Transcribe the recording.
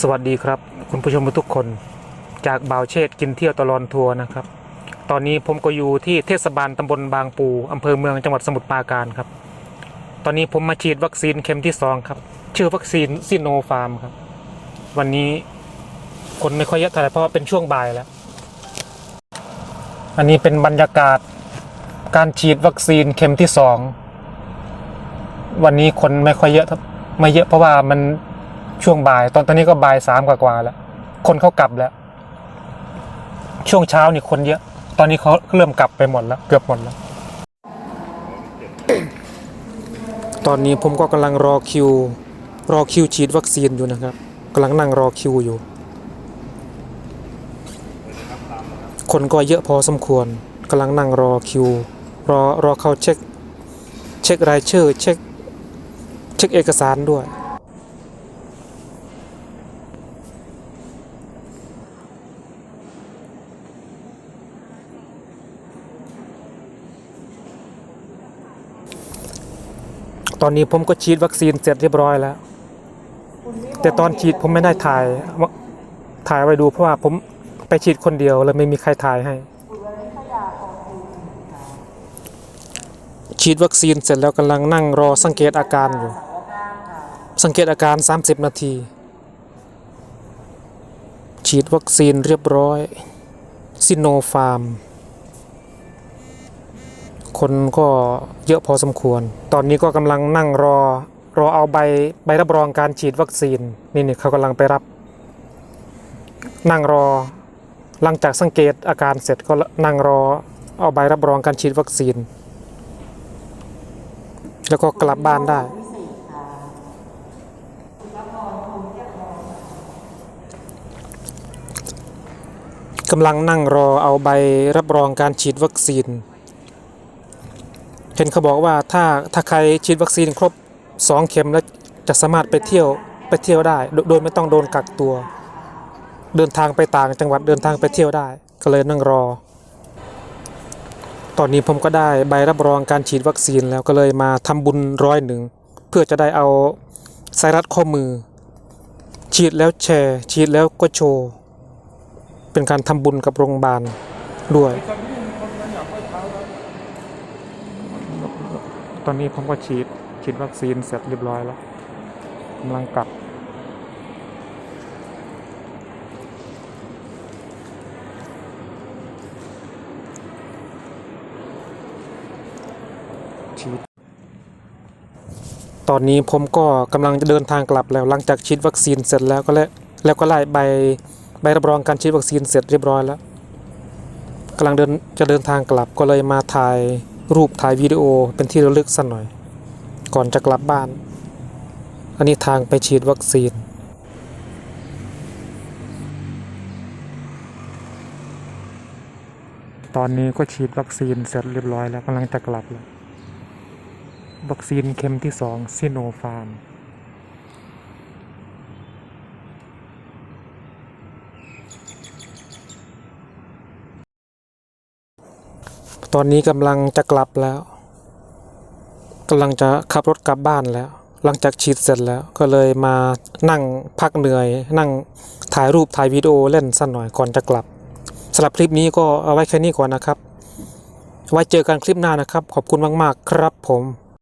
สวัสดีครับ คุณผู้ชมทุกคนจากบ่าวเชษกินเที่ยวตลอนทัวร์นะครับ ตอนนี้ผมก็อยู่ที่เทศบาลตำบลบางปูอำเภอเมืองจังหวัดสมุทรปราการครับ ตอนนี้ผมมาฉีดวัคซีนเข็มที่สองครับ ชื่อวัคซีนซิโนฟาร์มครับ วันนี้คนไม่ค่อยเยอะเท่าไหร่เพราะเป็นช่วงบ่ายแล้ว อันนี้เป็นบรรยากาศการฉีดวัคซีนเข็มที่สองวันนี้คนไม่ค่อยเยอะไม่เยอะเพราะว่ามัน ช่วงบ่าย ตอนตอนนี้ก็บ่ายสามกว่าๆแล้ว คนเขากลับแล้ว ช่วงเช้านี่คนเยอะ ตอนนี้เขาเริ่มกลับไปหมดแล้ว เกือบหมดแล้ว ตอนนี้ผมก็กำลังรอคิว รอคิวฉีดวัคซีนอยู่นะครับกำลังนั่งรอคิวอยู่ คนก็เยอะพอสมควรกำลังนั่งรอคิว รอรอเขาเช็ค เช็ครายชื่อ เช็ค เช็คเอกสารด้วย ตอนนี้ผมก็ฉีดวัคซีนเสร็จเรียบร้อยแล้ว แต่ตอนฉีดผมไม่ได้ถ่ายถ่ายไว้ดูเพราะว่าผมไปฉีดคนเดียวเลยไม่มีใครถ่ายให้ ฉีดวัคซีนเสร็จแล้วกำลังนั่งรอสังเกตอาการอยู่ สังเกตอาการ 30 นาที ฉีดวัคซีนเรียบร้อยซิโนฟาร์ม คนก็เยอะพอสมควร ตอนนี้ก็กำลังนั่งรอ รอเอาใบใบรับรองการฉีดวัคซีนนี่นี่เขากำลังไปรับ นั่งรอ หลังจากสังเกตอาการเสร็จก็นั่งรอเอาใบรับรองการฉีดวัคซีน แล้วก็กลับบ้านได้กำลังนั่งรอเอาใบรับรองการฉีดวัคซีน เห็นเขาบอกว่าถ้าถ้าใครฉีดวัคซีนครบ 2 เข็มแล้วจะสามารถไปเที่ยวไปเที่ยวได้โดโดยไม่ต้องโดนกักตัว เดินทางไปต่างจังหวัดเดินทางไปเที่ยวได้ ก็เลยนั่งรอ ตอนนี้ผมก็ได้ใบรับรองการฉีดวัคซีนแล้วก็เลยมาทำบุญร้อยหนึ่งเพื่อจะได้เอาสายรัดข้อมือ ฉีดแล้วแชร์ ฉีดแล้วก็โชว์ เป็นการทำบุญกับโรงพยาบาลด้วย ตอนนี้ผมก็ฉีดฉีดวัคซีนเสร็จเรียบร้อยแล้วกำลังกลับ ฉีด ตอนนี้ผมก็กำลังจะเดินทางกลับแล้วหลังจากฉีดวัคซีนเสร็จแล้วก็แล้วแล้วก็ไล่ใบใบรับรองการฉีดวัคซีนเสร็จเรียบร้อยแล้วกำลังเดินจะเดินทางกลับก็เลยมาถ่าย รูปถ่ายวิดีโอเป็นที่ระลึกสักหน่อย ก่อนจะกลับบ้าน อันนี้ทางไปฉีดวัคซีน ตอนนี้ก็ฉีดวัคซีนเสร็จเรียบร้อยแล้วกำลังจะกลับแล้ว วัคซีนเข็มที่สองซิโนฟาร์ม ตอนนี้กำลังจะกลับแล้วกำลังจะขับรถกลับบ้านแล้ว หลังจากฉีดเสร็จแล้วก็เลยมานั่งพักเหนื่อย นั่งถ่ายรูปถ่ายวิดีโอเล่นสักหน่อยก่อนจะกลับสำหรับคลิปนี้ก็เอาไว้แค่นี้ก่อนนะครับ ไว้เจอกันคลิปหน้านะครับ ขอบคุณมาก ๆ ครับผม